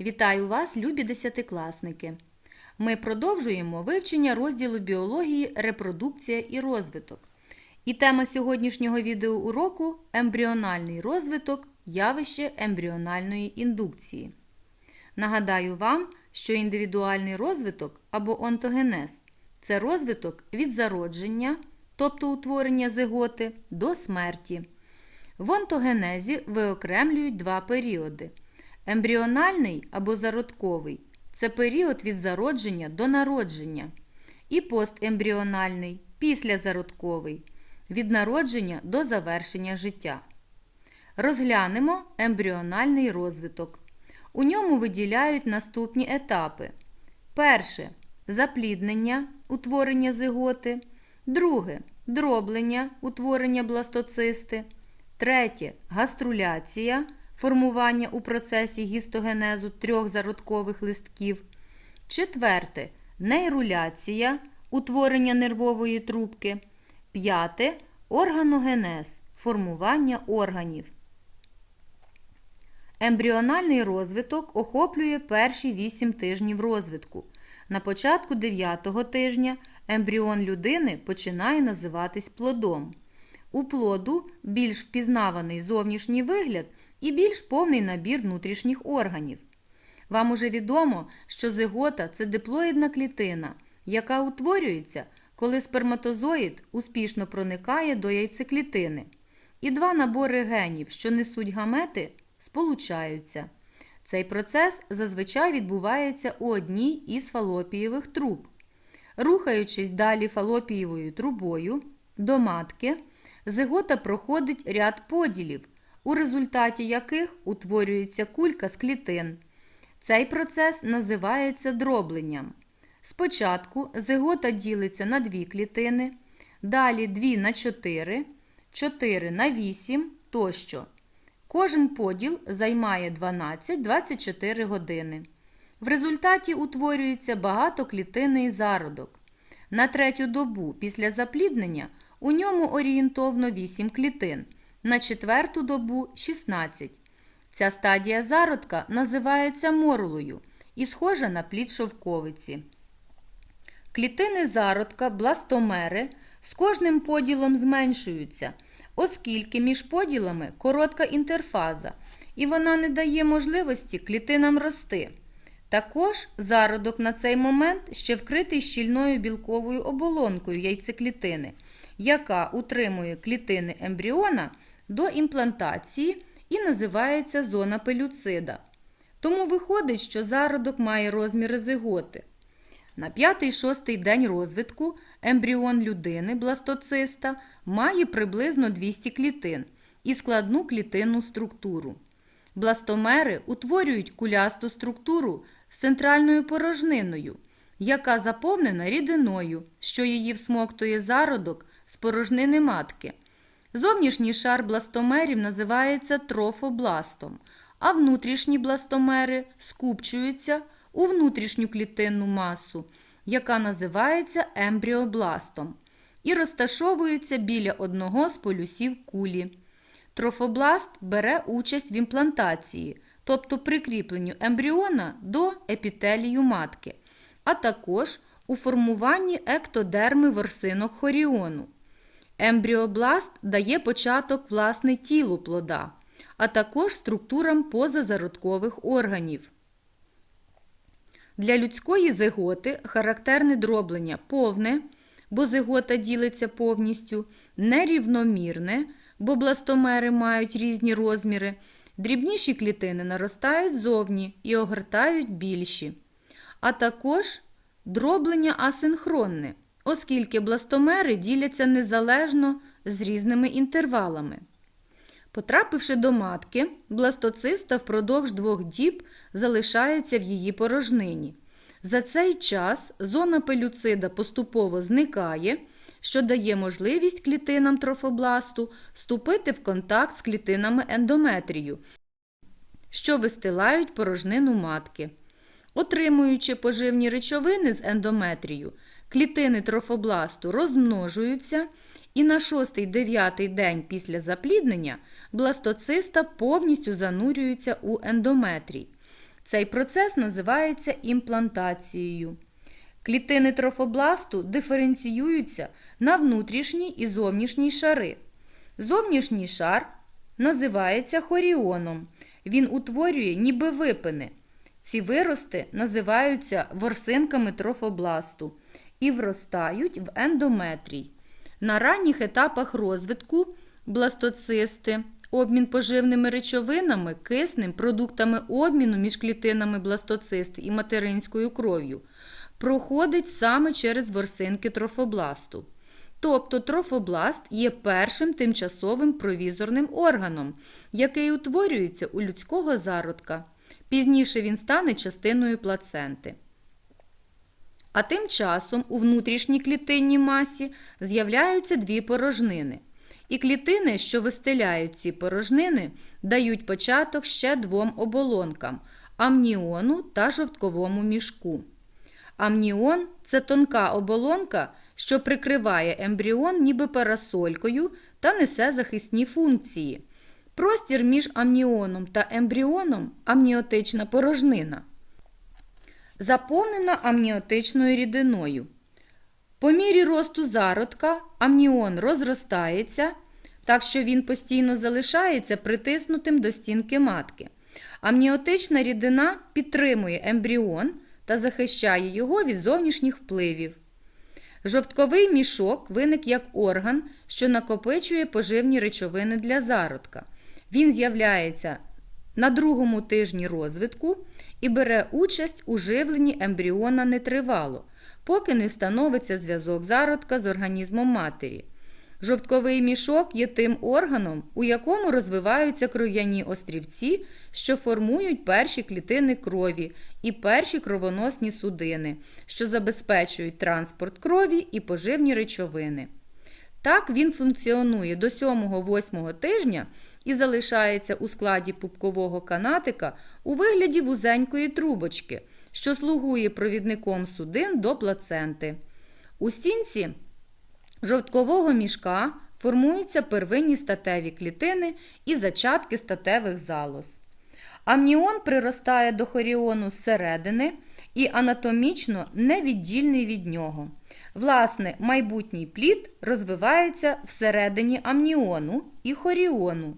Вітаю вас, любі десятикласники! Ми продовжуємо вивчення розділу біології, репродукція і розвиток. І тема сьогоднішнього відеоуроку ембріональний розвиток, явище ембріональної індукції. Нагадаю вам, що індивідуальний розвиток або онтогенез це розвиток від зародження, тобто утворення зиготи, до смерті. В онтогенезі виокремлюють два періоди. Ембріональний або зародковий це період від зародження до народження. І постембріональний післязародковий від народження до завершення життя. Розглянемо ембріональний розвиток. У ньому виділяють наступні етапи. Перше запліднення, утворення зиготи. Друге дроблення, утворення бластоцисти. Третє гаструляція, формування у процесі гістогенезу трьох зародкових листків. Четверте нейруляція, утворення нервової трубки. П'яте органогенез, формування органів. Ембріональний розвиток охоплює перші 8 тижнів розвитку. На початку 9-го тижня ембріон людини починає називатись плодом. У плоду більш впізнаваний зовнішній вигляд і більш повний набір внутрішніх органів. Вам уже відомо, що зигота це диплоїдна клітина, яка утворюється, коли сперматозоїд успішно проникає до яйцеклітини. І два набори генів, що несуть гамети, сполучаються. Цей процес зазвичай відбувається у одній із фалопієвих труб. Рухаючись далі фалопієвою трубою до матки, зигота проходить ряд поділів, у результаті яких утворюється кулька з клітин. Цей процес називається дробленням. Спочатку зигота ділиться на дві клітини, далі 2 на 4, 4 на 8 тощо. Кожен поділ займає 12-24 години. В результаті утворюється багатоклітинний зародок. На третю добу після запліднення у ньому орієнтовно 8 клітин, на четверту добу 16. Ця стадія зародка називається морулою і схожа на плід шовковиці. Клітини зародка, бластомери з кожним поділом зменшуються, оскільки між поділами коротка інтерфаза, і вона не дає можливості клітинам рости. Також зародок на цей момент ще вкритий щільною білковою оболонкою яйцеклітини, яка утримує клітини ембріона до імплантації і називається зона пелюцида. Тому виходить, що зародок має розміри зиготи. На 5-6 день розвитку ембріон людини, бластоциста, має приблизно 200 клітин і складну клітинну структуру. Бластомери утворюють кулясту структуру з центральною порожниною, яка заповнена рідиною, що її всмоктує зародок з порожнини матки. Зовнішній шар бластомерів називається трофобластом, а внутрішні бластомери скупчуються у внутрішню клітинну масу, яка називається ембріобластом, і розташовуються біля одного з полюсів кулі. Трофобласт бере участь в імплантації, тобто прикріпленню ембріона до епітелію матки, а також у формуванні ектодерми ворсинок хоріону. Ембріобласт дає початок власне тілу плода, а також структурам позазародкових органів. Для людської зиготи характерне дроблення повне, бо зигота ділиться повністю, нерівномірне, бо бластомери мають різні розміри, дрібніші клітини наростають зовні і огортають більші, а також дроблення асинхронне, оскільки бластомери діляться незалежно з різними інтервалами. Потрапивши до матки, бластоциста впродовж двох діб залишається в її порожнині. За цей час зона пелюцида поступово зникає, що дає можливість клітинам трофобласту вступити в контакт з клітинами ендометрію, що вистилають порожнину матки. Отримуючи поживні речовини з ендометрію, клітини трофобласту розмножуються і на 6-9 день після запліднення бластоциста повністю занурюється у ендометрій. Цей процес називається імплантацією. Клітини трофобласту диференціюються на внутрішній і зовнішній шари. Зовнішній шар називається хоріоном. Він утворює ніби випини. Ці вирости називаються ворсинками трофобласту і вростають в ендометрій. На ранніх етапах розвитку бластоцисти, обмін поживними речовинами, киснем, продуктами обміну між клітинами бластоцисти і материнською кров'ю проходить саме через ворсинки трофобласту. Тобто трофобласт є першим тимчасовим провізорним органом, який утворюється у людського зародка. Пізніше він стане частиною плаценти. А тим часом у внутрішній клітинній масі з'являються дві порожнини. І клітини, що вистеляють ці порожнини, дають початок ще двом оболонкам амніону та жовтковому мішку. Амніон це тонка оболонка, що прикриває ембріон ніби парасолькою та несе захисні функції. Простір між амніоном та ембріоном амніотична порожнина. Заповнена амніотичною рідиною. По мірі росту зародка амніон розростається, так що він постійно залишається притиснутим до стінки матки. Амніотична рідина підтримує ембріон та захищає його від зовнішніх впливів. Жовтковий мішок виник як орган, що накопичує поживні речовини для зародка. Він з'являється на другому тижні розвитку і бере участь у живленні ембріона нетривало, поки не встановиться зв'язок зародка з організмом матері. Жовтковий мішок є тим органом, у якому розвиваються кров'яні острівці, що формують перші клітини крові і перші кровоносні судини, що забезпечують транспорт крові і поживні речовини. Так він функціонує до 7-8 тижня і залишається у складі пупкового канатика у вигляді вузенької трубочки, що слугує провідником судин до плаценти. У стінці жовткового мішка формуються первинні статеві клітини і зачатки статевих залоз. Амніон приростає до хоріону зсередини і анатомічно невіддільний від нього. Власне, майбутній плід розвивається всередині амніону і хоріону.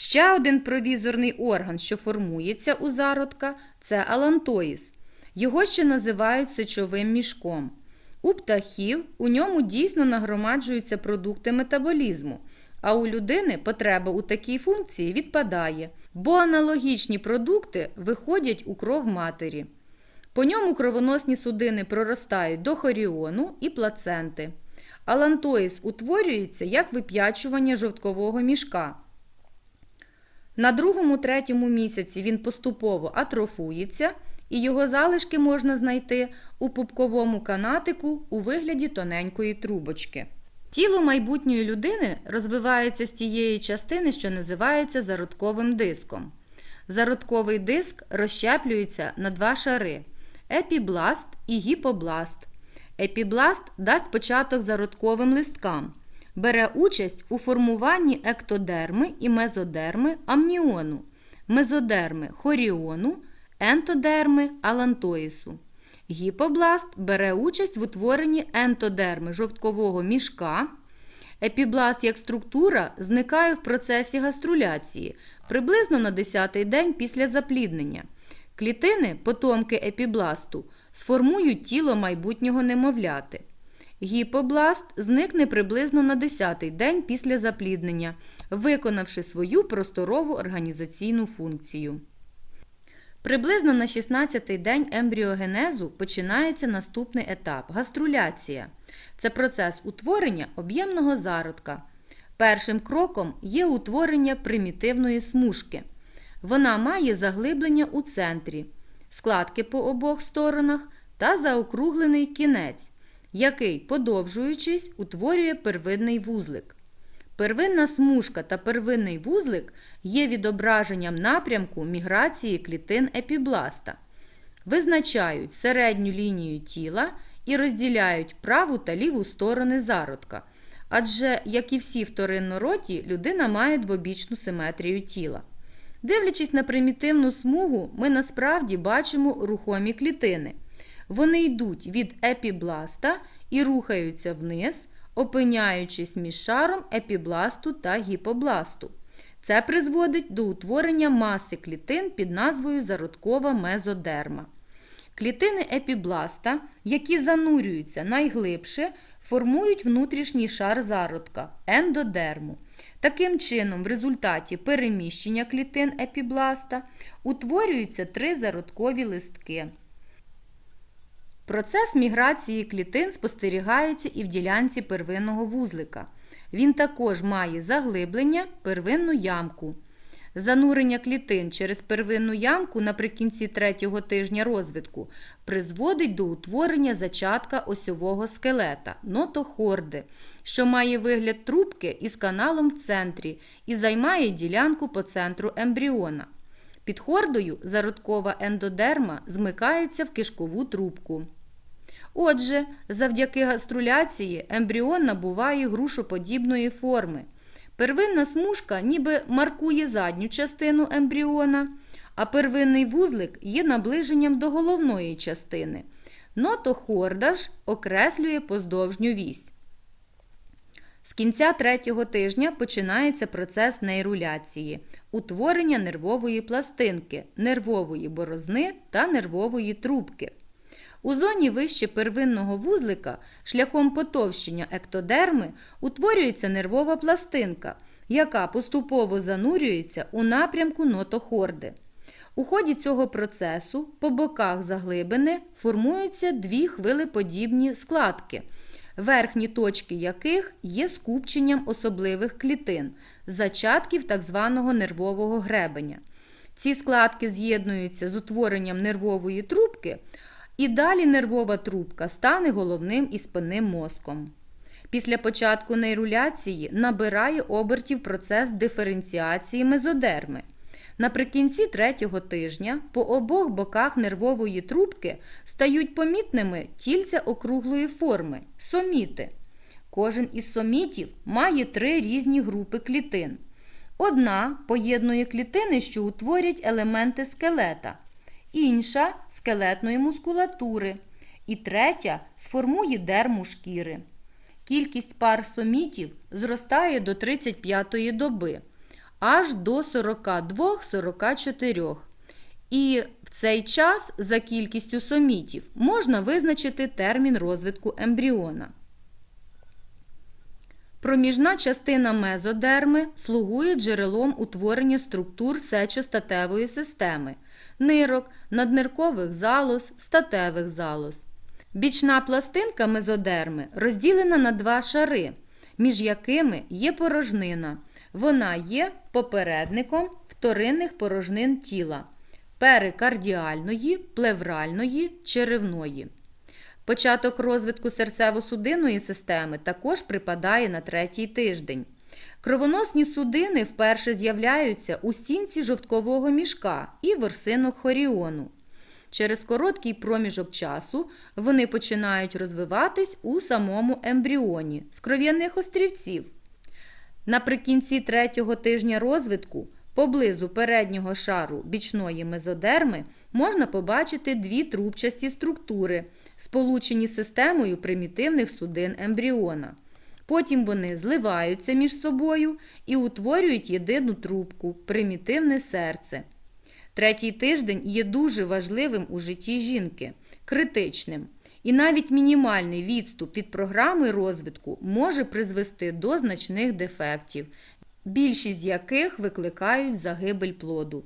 Ще один провізорний орган, що формується у зародка, це алантоїз. Його ще називають сечовим мішком. У птахів у ньому дійсно нагромаджуються продукти метаболізму, а у людини потреба у такій функції відпадає, бо аналогічні продукти виходять у кров матері. По ньому кровоносні судини проростають до хоріону і плаценти. Алантоїз утворюється як вип'ячування жовткового мішка. На другому-третьому місяці він поступово атрофується, і його залишки можна знайти у пупковому канатику у вигляді тоненької трубочки. Тіло майбутньої людини розвивається з тієї частини, що називається зародковим диском. Зародковий диск розщеплюється на два шари епібласт і гіпобласт. Епібласт дасть початок зародковим листкам. Бере участь у формуванні ектодерми і мезодерми амніону, мезодерми хоріону, ентодерми алантоїсу. Гіпобласт бере участь в утворенні ентодерми жовткового мішка. Епібласт як структура зникає в процесі гаструляції приблизно на 10-й день після запліднення. Клітини, потомки епібласту, сформують тіло майбутнього немовляти. Гіпобласт зникне приблизно на 10-й день після запліднення, виконавши свою просторову організаційну функцію. Приблизно на 16-й день ембріогенезу починається наступний етап гаструляція. Це процес утворення об'ємного зародка. Першим кроком є утворення примітивної смужки. Вона має заглиблення у центрі, складки по обох сторонах та заокруглений кінець, який, подовжуючись, утворює первинний вузлик. Первинна смужка та первинний вузлик є відображенням напрямку міграції клітин епібласта, визначають середню лінію тіла і розділяють праву та ліву сторони зародка. Адже, як і всі вториннороді, людина має двобічну симетрію тіла. Дивлячись на примітивну смугу, ми насправді бачимо рухомі клітини. Вони йдуть від епібласта і рухаються вниз, опиняючись між шаром епібласту та гіпобласту. Це призводить до утворення маси клітин під назвою зародкова мезодерма. Клітини епібласта, які занурюються найглибше, формують внутрішній шар зародка ендодерму. Таким чином, в результаті переміщення клітин епібласта утворюються три зародкові листки. Процес міграції клітин спостерігається і в ділянці первинного вузлика. Він також має заглиблення первинну ямку. Занурення клітин через первинну ямку наприкінці третього тижня розвитку призводить до утворення зачатка осьового скелета нотохорди, що має вигляд трубки із каналом в центрі і займає ділянку по центру ембріона. Під хордою зародкова ендодерма змикається в кишкову трубку. Отже, завдяки гаструляції ембріон набуває грушоподібної форми. Первинна смужка ніби маркує задню частину ембріона, а первинний вузлик є наближенням до головної частини. Нотохорда ж окреслює поздовжню вісь. З кінця третього тижня починається процес нейруляції, утворення нервової пластинки, нервової борозни та нервової трубки. У зоні вище первинного вузлика шляхом потовщення ектодерми утворюється нервова пластинка, яка поступово занурюється у напрямку нотохорди. У ході цього процесу по боках заглибини формуються дві хвилеподібні складки, верхні точки яких є скупченням особливих клітин, зачатків так званого нервового гребеня. Ці складки з'єднуються з утворенням нервової трубки. І далі нервова трубка стане головним і спинним мозком. Після початку нейруляції набирає обертів процес диференціації мезодерми. Наприкінці третього тижня по обох боках нервової трубки стають помітними тільця округлої форми соміти. Кожен із сомітів має три різні групи клітин. Одна поєднує клітини, що утворять елементи скелета інша скелетної мускулатури, і третя сформує дерму шкіри. Кількість пар сомітів зростає до 35-ї доби, аж до 42-44. І в цей час за кількістю сомітів можна визначити термін розвитку ембріона. Проміжна частина мезодерми слугує джерелом утворення структур сечостатевої системи, нирок, надниркових залоз, статевих залоз. Бічна пластинка мезодерми розділена на два шари, між якими є порожнина. Вона є попередником вторинних порожнин тіла перикардіальної, плевральної, черевної. Початок розвитку серцево-судинної системи також припадає на третій тиждень. Кровоносні судини вперше з'являються у стінці жовткового мішка і ворсинок хоріону. Через короткий проміжок часу вони починають розвиватись у самому ембріоні з кров'яних острівців. Наприкінці третього тижня розвитку поблизу переднього шару бічної мезодерми можна побачити дві трубчасті структури, сполучені системою примітивних судин ембріона. Потім вони зливаються між собою і утворюють єдину трубку примітивне серце. Третій тиждень є дуже важливим у житті жінки, критичним. І навіть мінімальний відступ від програми розвитку може призвести до значних дефектів, більшість з яких викликають загибель плоду.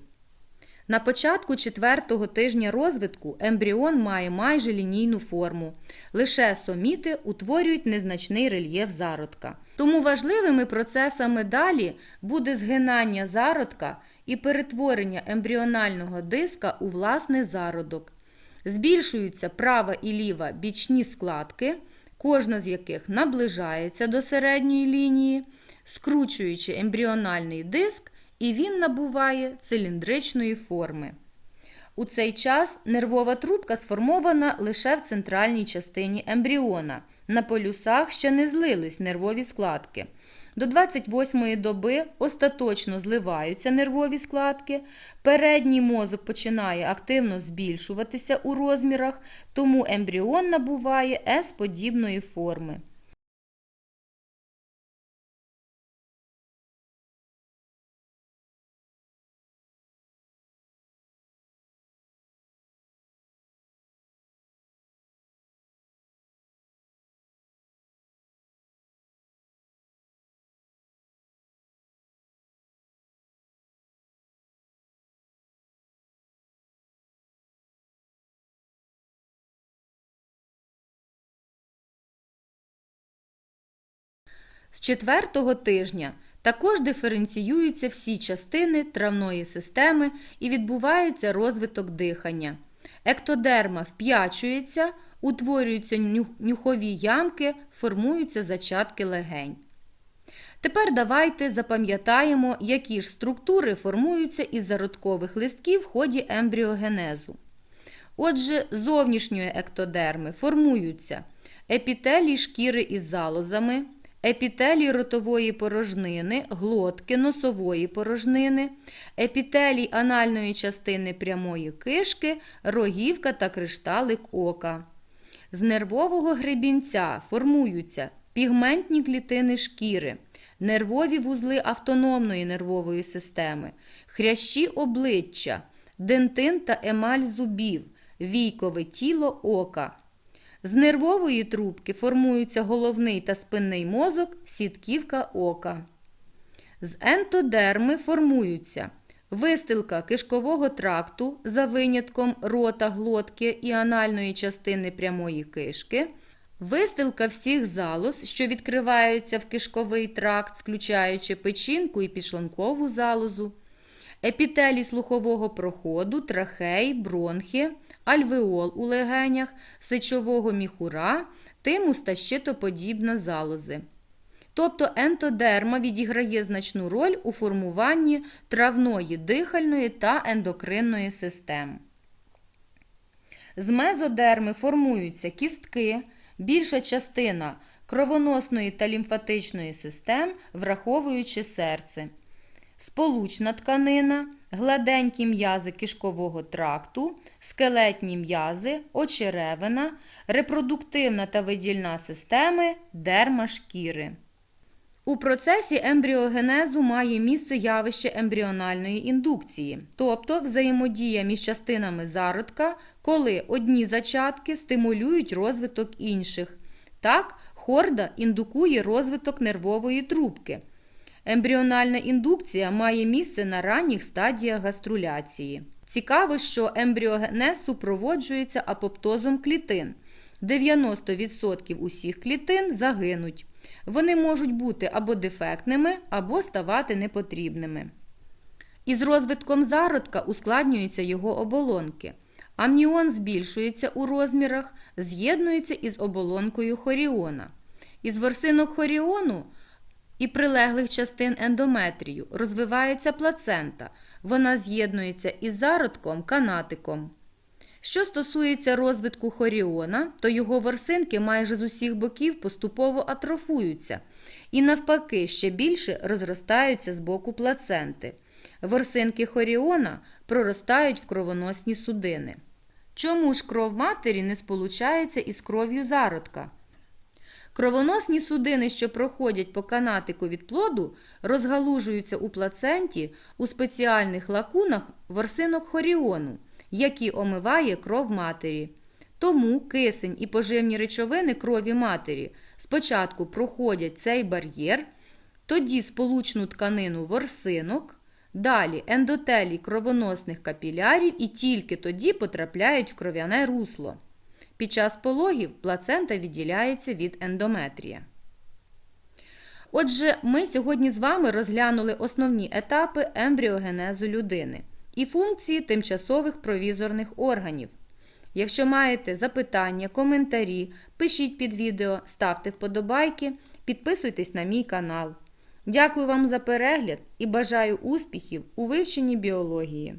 На початку четвертого тижня розвитку ембріон має майже лінійну форму. Лише соміти утворюють незначний рельєф зародка. Тому важливими процесами далі буде згинання зародка і перетворення ембріонального диска у власний зародок. Збільшуються права і ліва бічні складки, кожна з яких наближається до середньої лінії, скручуючи ембріональний диск і він набуває циліндричної форми. У цей час нервова трубка сформована лише в центральній частині ембріона. На полюсах ще не злились нервові складки. До 28-ї доби остаточно зливаються нервові складки, передній мозок починає активно збільшуватися у розмірах, тому ембріон набуває С-подібної форми. З четвертого тижня також диференціюються всі частини травної системи і відбувається розвиток дихання. Ектодерма вп'ячується, утворюються нюхові ямки, формуються зачатки легень. Тепер давайте запам'ятаємо, які ж структури формуються із зародкових листків в ході ембріогенезу. Отже, зовнішньої ектодерми формуються епітелій шкіри із залозами, епітелій ротової порожнини, глотки носової порожнини, епітелій анальної частини прямої кишки, рогівка та кришталик ока. З нервового гребінця формуються пігментні клітини шкіри, нервові вузли автономної нервової системи, хрящі обличчя, дентин та емаль зубів, війкове тіло ока. З нервової трубки формуються головний та спинний мозок, сітківка ока. З ентодерми формуються вистилка кишкового тракту за винятком рота, глотки і анальної частини прямої кишки, вистилка всіх залоз, що відкриваються в кишковий тракт, включаючи печінку і підшлункову залозу, епітелій слухового проходу, трахей, бронхи, альвеол у легенях, сечового міхура, тимус та щитоподібна залози. Тобто ентодерма відіграє значну роль у формуванні травної, дихальної та ендокринної систем. З мезодерми формуються кістки, більша частина кровоносної та лімфатичної систем, враховуючи серце, сполучна тканина, гладенькі м'язи кишкового тракту, скелетні м'язи, очеревина, репродуктивна та видільна системи, дерма шкіри. У процесі ембріогенезу має місце явище ембріональної індукції, тобто взаємодія між частинами зародка, коли одні зачатки стимулюють розвиток інших. Так, хорда індукує розвиток нервової трубки. Ембріональна індукція має місце на ранніх стадіях гаструляції. Цікаво, що ембріогенез супроводжується апоптозом клітин. 90% усіх клітин загинуть. Вони можуть бути або дефектними, або ставати непотрібними. Із розвитком зародка ускладнюються його оболонки. Амніон збільшується у розмірах, з'єднується із оболонкою хоріона. Із ворсинок хоріону і прилеглих частин ендометрію розвивається плацента. Вона з'єднується із зародком канатиком. Що стосується розвитку хоріона, то його ворсинки майже з усіх боків поступово атрофуються і, навпаки, ще більше розростаються з боку плаценти. Ворсинки хоріона проростають в кровоносні судини. Чому ж кров матері не сполучається із кров'ю зародка? Кровоносні судини, що проходять по канатику від плоду, розгалужуються у плаценті у спеціальних лакунах ворсинок хоріону, які омиває кров матері. Тому кисень і поживні речовини крові матері спочатку проходять цей бар'єр, тоді сполучну тканину ворсинок, далі ендотелій кровоносних капілярів і тільки тоді потрапляють в кров'яне русло. Під час пологів плацента відділяється від ендометрія. Отже, ми сьогодні з вами розглянули основні етапи ембріогенезу людини і функції тимчасових провізорних органів. Якщо маєте запитання, коментарі, пишіть під відео, ставте вподобайки, підписуйтесь на мій канал. Дякую вам за перегляд і бажаю успіхів у вивченні біології.